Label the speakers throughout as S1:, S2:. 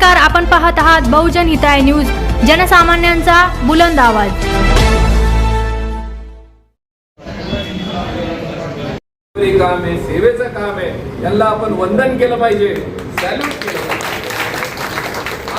S1: नमस्कार आपण पाहत आहात बहुजन हिताय न्यूज जनसामान्यांचा बुलंद आवाज.
S2: काम आहे सेवेचं काम आहे यांना आपण वंदन केलं पाहिजे. सॅल्यूट केलं पाहिजे.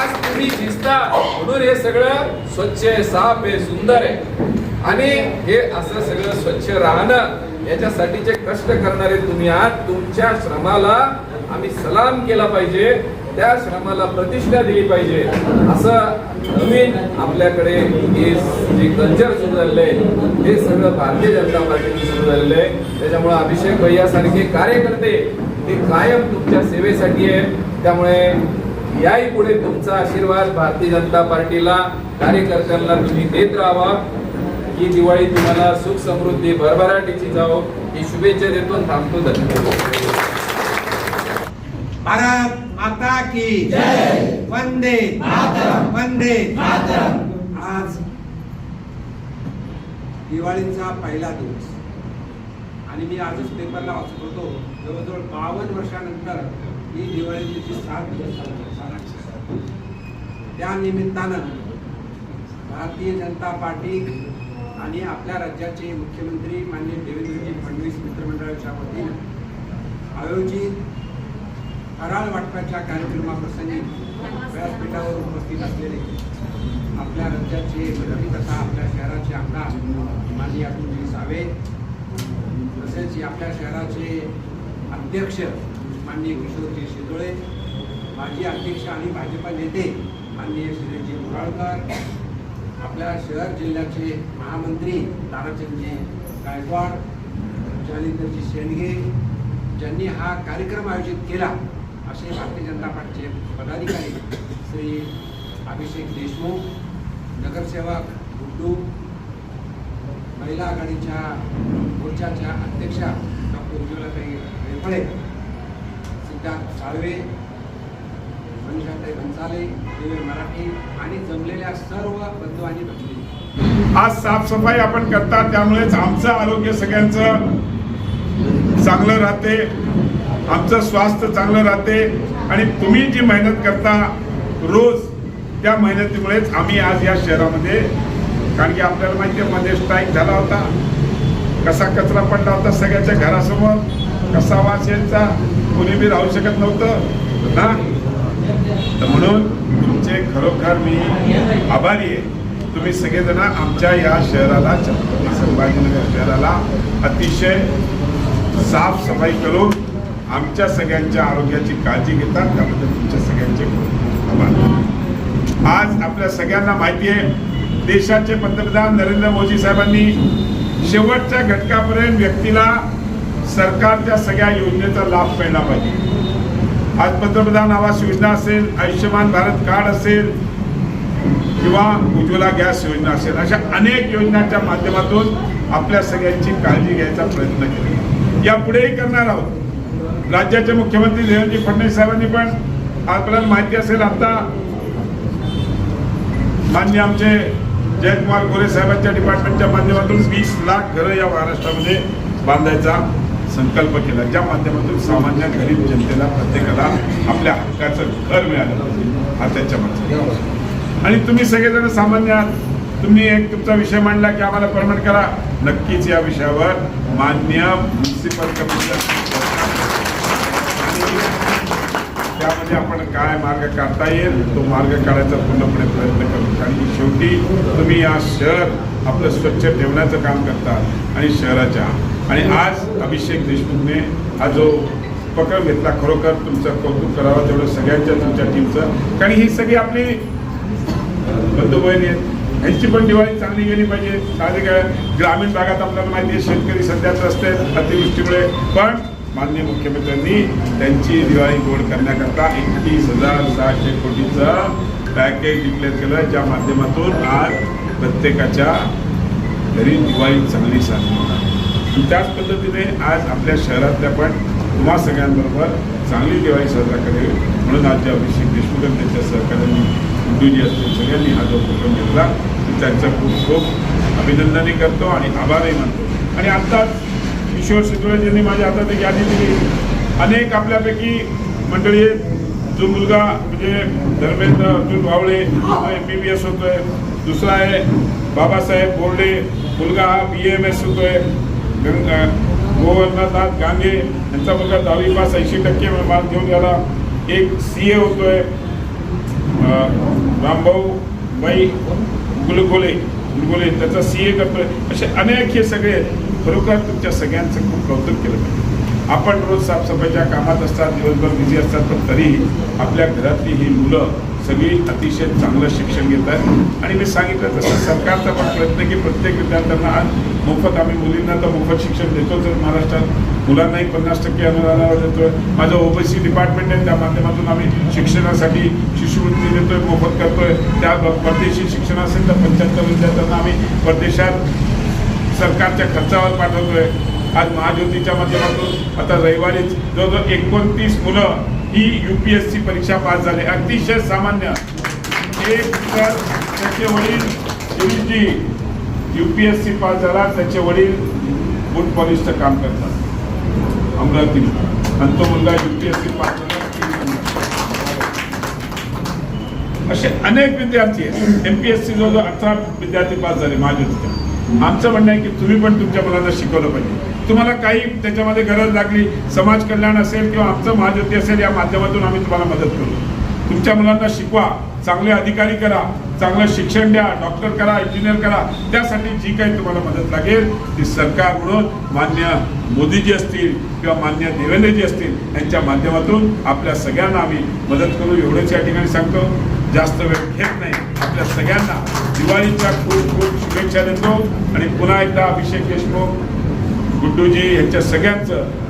S2: आज तुम्ही दिसता म्हणून हे सगळं स्वच्छ आहे साफ आहे सुंदर आहे. आणि हे असं सगळं स्वच्छ राहणं याच्यासाठीचे कष्ट करणारे तुम्ही आज तुमच्या श्रमाला आम्ही सलाम केला पाहिजे त्या श्रमाला प्रतिष्ठा दिली पाहिजे. असं नवीन आपल्याकडे हे जे कल्चर सुरू झालेलं आहे हे सगळं भारतीय जनता पार्टीने सुरू झालेलं आहे. त्याच्यामुळे अभिषेक भैयासारखे कार्यकर्ते ते कायम तुमच्या सेवेसाठी आहे त्यामुळे याही पुढे तुमचा आशीर्वाद भारतीय जनता पार्टीला कार्यकर्त्यांना तुम्ही देत राहावा. ही दिवाळी तुम्हाला सुख समृद्धी भरभराटीची जाओ ही शुभेच्छा देतो थांबतो. धन्यवाद.
S3: भारत माता की वंदे वंदे आज दिवाळीचा पहिला दिवस. आणि मी आजच पेपरला वाचत होतो जवळजवळ बावन्न वर्षानंतर ही दिवाळीची सात दिवस. त्या निमित्तानं भारतीय जनता पार्टी आणि आपल्या राज्याचे मुख्यमंत्री माननीय देवेंद्रजी फडणवीस मित्रमंडळाच्या वतीनं आयोजित हराळ वाटपाच्या कार्यक्रमाप्रसंगी व्यासपीठावर उपस्थित असलेले आपल्या राज्याचे मंत्री तथा आपल्या शहराचे आमदार माननीय अतुलजी सावे तसेच आपल्या शहराचे अध्यक्ष माननीय किशोरजी शिदोळे माजी अध्यक्ष आणि भाजपा नेते माननीय श्रीजी मुराळकर आपल्या शहर जिल्ह्याचे महामंत्री ताराचंदजी गायकवाड जालिंदरजी शेंडगे ज्यांनी हा कार्यक्रम आयोजित केला असे भारतीय जनता पार्टीचे पदाधिकारी श्री अभिषेक देशमुख नगरसेवक गुड्डू महिला आघाडीच्या मोर्चाच्या अध्यक्षा डॉक्टर उज्ज्वलाताई रेफळे सिद्धार्थ साळवे मनीषाताई भन्साले दिवे मराठी आणि जमलेल्या सर्व बंधू आणि भगिनी.
S4: आज साफसफाई आपण करतात त्यामुळेच आमचं आरोग्य सगळ्यांचं चांगलं राहते. आमचं स्वास्थ्य चांगलं राहते आणि तुम्ही जी मेहनत करता रोज त्या मेहनतीमुळेच आम्ही आज या शहरामध्ये कारण की आपल्याला माहिती आहे मध्ये स्ट्राईक झाला होता. कसा कचरा पडला होता सगळ्याच्या घरासमोर कसा वास यायचा कोणी बी राहू शकत नव्हतं. ना? तर म्हणून तुमचे खरोखर मी आभारी आहे. तुम्ही सगळेजण आमच्या या शहराला छत्रपती संभाजीनगर शहराला अतिशय साफसफाई करून आमच्या सगळ्यांच्या आरोग्याची काळजी घेतात त्याबद्दल तुमच्या सगळ्यांचे आभार. आज आपल्या सगळ्यांना माहिती आहे देशाचे पंतप्रधान नरेंद्र मोदी साहेबांनी शेवटच्या घटकापर्यंत व्यक्तीला सरकारच्या सगळ्या योजनेचा लाभ मिळला पाहिजे. आज पंतप्रधान आवास योजना असेल आयुष्यमान भारत कार्ड असेल किंवा उज्ज्वला गॅस योजना असेल अशा अनेक योजनांच्या माध्यमातून आपल्या सगळ्यांची काळजी घ्यायचा प्रयत्न केला. यापुढेही करणार आहोत. राज्याचे मुख्यमंत्री देवेंद्रजी फडणवीस साहेबांनी पण आपल्याला माहिती असेल आता. मान्य आमचे जयकुमार गोरे साहेबांच्या डिपार्टमेंटच्या माध्यमातून वीस लाख घरं या महाराष्ट्रामध्ये बांधायचा संकल्प केला. ज्या माध्यमातून सामान्य गरीब जनतेला प्रत्येकाला आपल्या हक्काचं घर मिळालं हा त्याच्या आणि तुम्ही सगळेजण सामान्य आहात. तुम्ही एक तुमचा विषय मांडला की आम्हाला परमनंट करा. नक्कीच या विषयावर मान्य म्युन्सिपल कमिशनर त्यामध्ये आपण काय मार्ग काढता येईल तो मार्ग काढायचा पूर्णपणे प्रयत्न करू. कारण की शेवटी तुम्ही या शहर आपलं स्वच्छ ठेवण्याचं काम करता आणि शहराच्या. आणि आज अभिषेक देशमुखने हा जो उपक्रम घेतला खरोखर तुमचं कौतुक करावं तेवढं सगळ्यांच्या तुमच्या टीमचं कारण ही सगळी आपली बंधू बहिणी आहेत. ह्यांची पण दिवाळी चांगली गेली पाहिजे. साधे ग्रामीण भागात आपल्याला माहिती आहे शेतकरी सध्या त्रस्त आहेत अतिवृष्टीमुळे. पण माननीय मुख्यमंत्र्यांनी त्यांची दिवाळी गोड करण्याकरता एकतीस हजार सहाशे कोटीचं पॅकेज डिक्लेअर केलं ज्या माध्यमातून आज प्रत्येकाच्या घरी दिवाळी चांगली साजरी होणार त्याच पद्धतीने आज आपल्या शहरातल्या पण तुम्हा सगळ्यांबरोबर चांगली दिवाळी साजरा करेल. म्हणून आज जे अभिषेक देशमुख आणि त्यांच्या सहकार्यांनी गुड्डूजी असतील सगळ्यांनी हा जो उपक्रम घेतला त्यांचं खूप खूप अभिनंदनही करतो आणि आभारही मानतो. आणि आत्ताच किशोर शितोळेजींनी माझ्या हातात एक यादी दिली. अनेक आपल्यापैकी मंडळी आहेत. जो मुलगा म्हणजे Dharmendra Arjun Bhavle M B B S होतोय. दुसरा आहे बाबासाहेब बोर्डे. मुलगा हा बी एम एस होतोय. गंगा गोवर्धननाथ गांगे यांचा मुलगा दहावी पास ऐंशी टक्के मार्क घेऊन गेला एक सी ए होतोय. रामभाऊ बाई गुलगोले. गुलगोले त्याचा सी ए करतोय. असे अनेक हे सगळे खरोखर तुमच्या सगळ्यांचं खूप कौतुक केलं पाहिजे. आपण रोज साफसफाईच्या कामात असतात दिवसभर बिझी असतात पण तरीही आपल्या घरातली ही मुलं सगळी अतिशय चांगलं शिक्षण घेत आहेत आणि मी सांगितलं तसं सरकारचा पण प्रयत्न की प्रत्येक विद्यार्थ्यांना आज मोफत आम्ही मुलींना तर मोफत शिक्षण देतोच आहे महाराष्ट्रात. मुलांनाही पन्नास टक्के अनुदानावर देतोय. माझं ओबीसी डिपार्टमेंट आहे त्या माध्यमातून आम्ही शिक्षणासाठी शिष्यवृत्ती देतोय मोफत करतोय. त्या परदेशी शिक्षण असेल तर पंच्याहत्तर विद्यार्थ्यांना आम्ही परदेशात सरकारच्या खर्चावर पाठवतोय. आज महाज्योतीच्या माध्यमातून आता रविवारीच जवळजवळ एकोणतीस मुलं ही यू पी एस सी परीक्षा पास झाले. अतिशय सामान्य. एक तर त्याचे वडील दिल्लीची U P S C pass झाला त्याचे वडील बूट पॉलिशचं काम करतात. अमरावती. आणि तो मुलगा U P S C pass झाला असे अनेक विद्यार्थी आहेत. एम पी एस सी जवळजवळ अठरा विद्यार्थी पास झाले महाज्योतीच्या आमचं म्हणणं आहे की तुम्ही पण तुमच्या मुलांना शिकवलं पाहिजे. तुम्हाला काही त्याच्यामध्ये गरज लागली समाज कल्याण असेल किंवा आमचं महाज्योती असेल या माध्यमातून आम्ही तुम्हाला मदत करू. तुमच्या मुलांना शिकवा चांगले अधिकारी करा चांगलं शिक्षण द्या डॉक्टर करा इंजिनियर करा त्यासाठी जी काही तुम्हाला मदत लागेल ती सरकारकडून मान्य मोदीजी असतील किंवा मान्य देवेंद्रजी असतील यांच्या माध्यमातून आपल्या सगळ्यांना आम्ही मदत करू. एवढंच या ठिकाणी सांगतो. जास्त वेळ घेत नाही. आपल्या सगळ्यांना दिवाळीच्या खूप खूप शुभेच्छा देतो. आणि पुन्हा एकदा अभिषेक देशमुख गुड्डूजी यांच्या सगळ्यांचं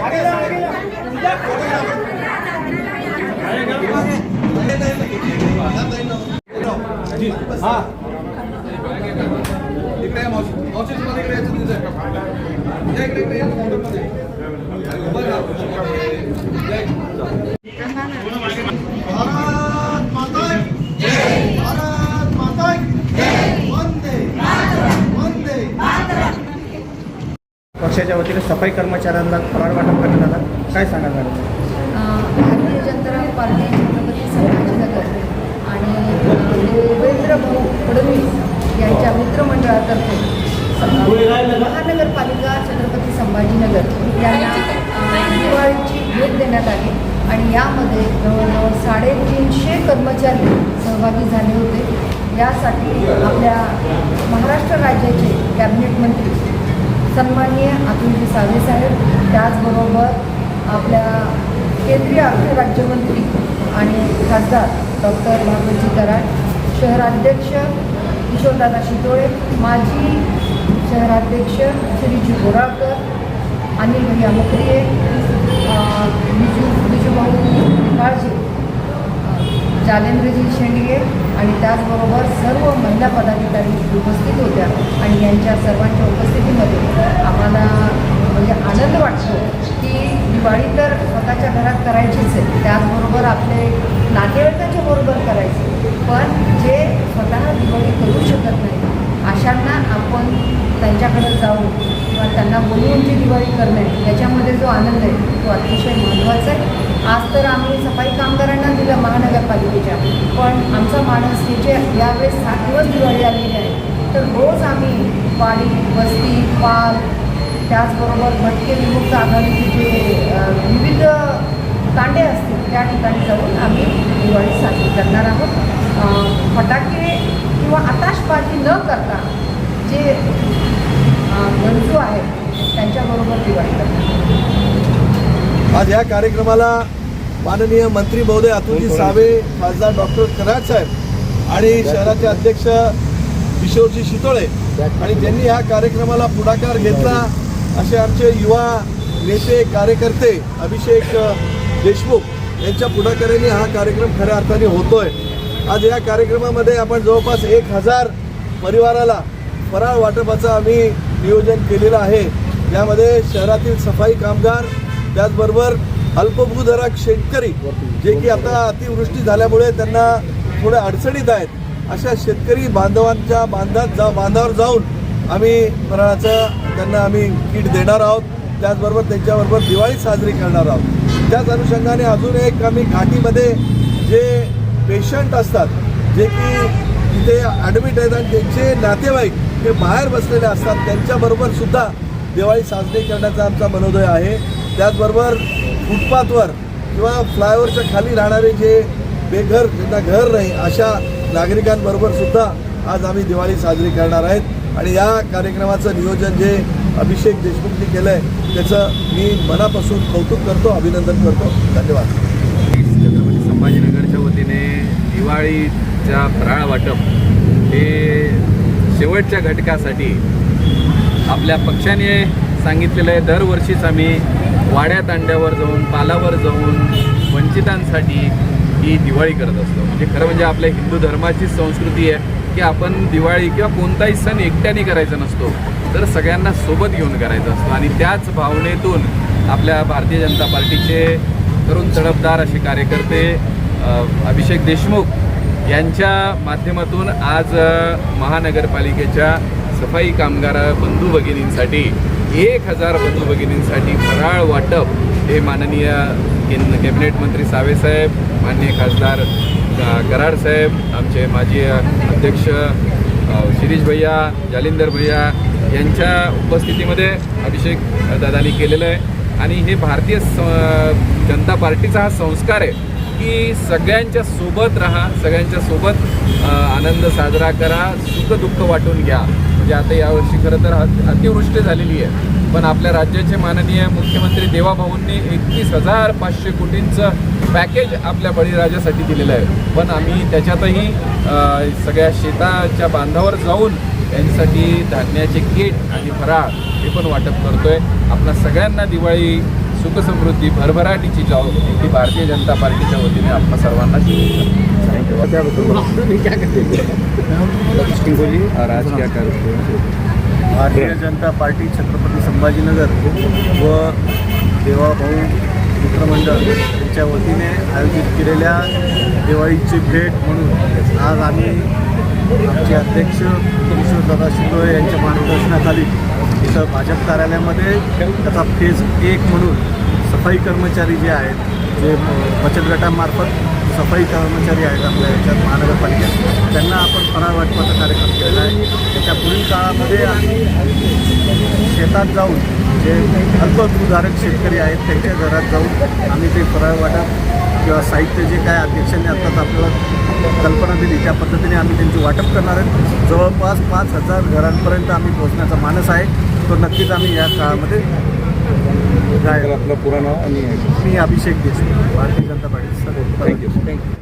S5: भारत माता की जय भारत माता की जय वंदे वंदे
S6: पक्षाच्या वतीने सफाई कर्मचाऱ्यांना फराळ वाटप करण्यात आला. काय सांगा मॅडम?
S7: भारतीय जनता पार्टी देवेंद्र भाऊ फडणवीस यांच्या मित्रमंडळातर्फे महानगरपालिका छत्रपती संभाजीनगर यांना दिवाळीची भेट देण्यात आली. आणि यामध्ये जवळजवळ साडेतीनशे कर्मचारी सहभागी झाले होते. यासाठी आपल्या महाराष्ट्र राज्याचे कॅबिनेट मंत्री सन्माननीय अतुलजी सावे साहेब त्याचबरोबर आपल्या केंद्रीय अर्थ राज्यमंत्री आणि खासदार डॉक्टर भागवतजी कराड शहराध्यक्ष किशोरदादा शितोळे माजी शहराध्यक्ष श्रीजी बोराळकर अनिल भैया मुकरिये अं, बिजू बिजूभाऊ काळजे जालेंद्रजी शेंडगे आणि त्याचबरोबर सर्व महिला पदाधिकारी उपस्थित होत्या आणि यांच्या सर्वांच्या उपस्थितीमध्ये आम्हाला म्हणजे आनंद वाटतो की दिवाळी तर स्वतःच्या घरात करायचीच आहे. त्याचबरोबर आपले नातेवाईकांच्या बरोबर करायचे. पण जे स्वतः दिवाळी करू शकत नाही अशांना आपण त्यांच्याकडे जाऊन किंवा त्यांना बोलवून जी दिवाळी करणे याच्यामध्ये जो आनंद आहे तो अतिशय महत्त्वाचा आहे. आज तर आम्ही सफाई कामगारांना दिलं महानगरपालिकेच्या पण आमचा माणूस हे जे यावेळेस सात दिवस दिवाळी आलेली आहे तर रोज आम्ही वाडी वस्ती पाल त्याचबरोबर भटके विमुक्त आघाडीचे जे विविध तांडे असतील त्या ठिकाणी जाऊन आम्ही दिवाळी साजरी करणार आहोत. फटाके किंवा आताशबाजी न करता जे अ, गरजू आहेत त्यांच्याबरोबर दिवाळी करणार
S5: आज या कार्यक्रमाला माननीय मंत्री महोदय अतुलजी सावे खासदार डॉक्टर कराड साहेब आणि शहराचे अध्यक्ष किशोरजी शितोळे आणि ज्यांनी ह्या कार्यक्रमाला पुढाकार घेतला असे आमचे युवा नेते कार्यकर्ते अभिषेक देशमुख यांच्या पुढाकाराने हा कार्यक्रम खऱ्या अर्थाने होतोय. आज या कार्यक्रमामध्ये आपण जवळपास एक हजार परिवाराला फराळ वाटपाचं आम्ही नियोजन केलेलं आहे. यामध्ये शहरातील सफाई कामगार त्याचबरोबर अल्पभूधारक शेतकरी जे की आता अतिवृष्टी झाल्यामुळे त्यांना थोड्या अडचणीत आहेत. अशा शेतकरी बांधवांच्या बांधात जा बांधावर जाऊन आम्ही फराळाचं त्यांना आम्ही किट देणार आहोत. त्याचबरोबर त्यांच्याबरोबर दिवाळी साजरी करणार आहोत. त्याच अनुषंगाने अजून एक आम्ही घाटीमध्ये जे पेशंट असतात जे की तिथे ॲडमिट आहेत आणि त्यांचे नातेवाईक हे बाहेर बसलेले असतात त्यांच्याबरोबर सुद्धा दिवाळी साजरी करण्याचा आमचा मनोदय आहे. त्याचबरोबर फुटपाथवर किंवा फ्लायओव्हरच्या खाली राहणारे जे बेघर ज्यांना घर नाही अशा नागरिकांबरोबर सुद्धा आज आम्ही दिवाळी साजरी करणार आहेत. आणि या कार्यक्रमाचं नियोजन जे अभिषेक देशमुखनी केलं आहे त्याचं मी मनापासून कौतुक करतो अभिनंदन करतो. धन्यवाद.
S2: छत्रपती संभाजीनगरच्या वतीने दिवाळीच्या फराळ वाटप हे शेवटच्या घटकासाठी आपल्या पक्षाने सांगितलेलं आहे. दरवर्षीच आम्ही वाड्या तांड्यावर जाऊन पालावर जाऊन वंचितांसाठी ही दिवाळी करत असतो. म्हणजे खरं म्हणजे आपल्या हिंदू धर्माची संस्कृती आहे की आपण दिवाळी किंवा कोणताही सण एकट्याने करायचा नसतो. तर सगळ्यांना सोबत घेऊन करायचा असतो. आणि त्याच भावनेतून आपल्या भारतीय जनता पार्टीचे तरुण तडफदार असे कार्यकर्ते अभिषेक देशमुख यांच्या माध्यमातून आज महानगरपालिकेच्या सफाई कामगार बंधू भगिनींसाठी एक हजार बंधू भगिनींसाठी फराळ वाटप हे माननीय कॅबिनेट मंत्री सावेसाहेब माननीय खासदार कराड साहेब आमचे माजी अध्यक्ष शिरीष भैया जालिंदर भैया यांच्या उपस्थितीमध्ये अभिषेक दादानी केलेलं आहे. आणि हे भारतीय स- जनता पार्टीचा हा संस्कार आहे की सगळ्यांच्या सोबत राहा सगळ्यांच्या सोबत आनंद साजरा करा सुख दुःख वाटून घ्या. म्हणजे आता यावर्षी खरं तर अतिवृष्टी झालेली आहे. पण आपल्या राज्याचे माननीय मुख्यमंत्री देवाभाऊंनी एकतीस हजार पाचशे कोटींचं पॅकेज आपल्या बळीराजासाठी दिलेलं आहे. पण आम्ही त्याच्यातही सगळ्या शेताच्या बांधावर जाऊन त्यांच्यासाठी धान्याचे किट आणि फराळ हे पण वाटप आहे आपल्या सगळ्यांना दिवाळी सुखसमृद्धी भरभराटीची जाव ही भारतीय जनता पार्टीच्या वतीने आपल्या सर्वांना शुभेच्छा.
S6: भारतीय जनता पार्टी छत्रपती संभाजीनगर व देवाभाऊ मित्रमंडळ यांच्या वतीने आयोजित केलेल्या दिवाळीची भेट म्हणून आज आम्ही आमचे अध्यक्ष किशोरदादा शिंदोळे यांच्या मार्गदर्शनाखाली इथं भाजप कार्यालयामध्ये त्याचा फेज एक म्हणून सफाई कर्मचारी जे आहेत जे बचत गटामार्फत सफाई कर्मचारी आहेत आपल्या याच्यात महानगरपालिकेत त्यांना आपण फराळ वाटपाचा कार्यक्रम केलेला आहे. त्याच्या पुढील काळामध्ये आम्ही शेतात जाऊन जे अल्पभूधारक शेतकरी आहेत त्यांच्या घरात जाऊन आम्ही ते फराळ वाटप किंवा साहित्य जे काय अध्यक्षांनी आत्ताच आपल्याला कल्पना दिली त्या पद्धतीने आम्ही त्यांची वाटप करणार आहेत जवळपास पाच हजार घरांपर्यंत आम्ही पोहोचण्याचा मानस आहे. तो नक्कीच आम्ही या काळामध्ये काय
S8: आपलं पुरा नाव आणि
S6: मी Abhishek Deshmukh Bharatiya Janata party thank you thank you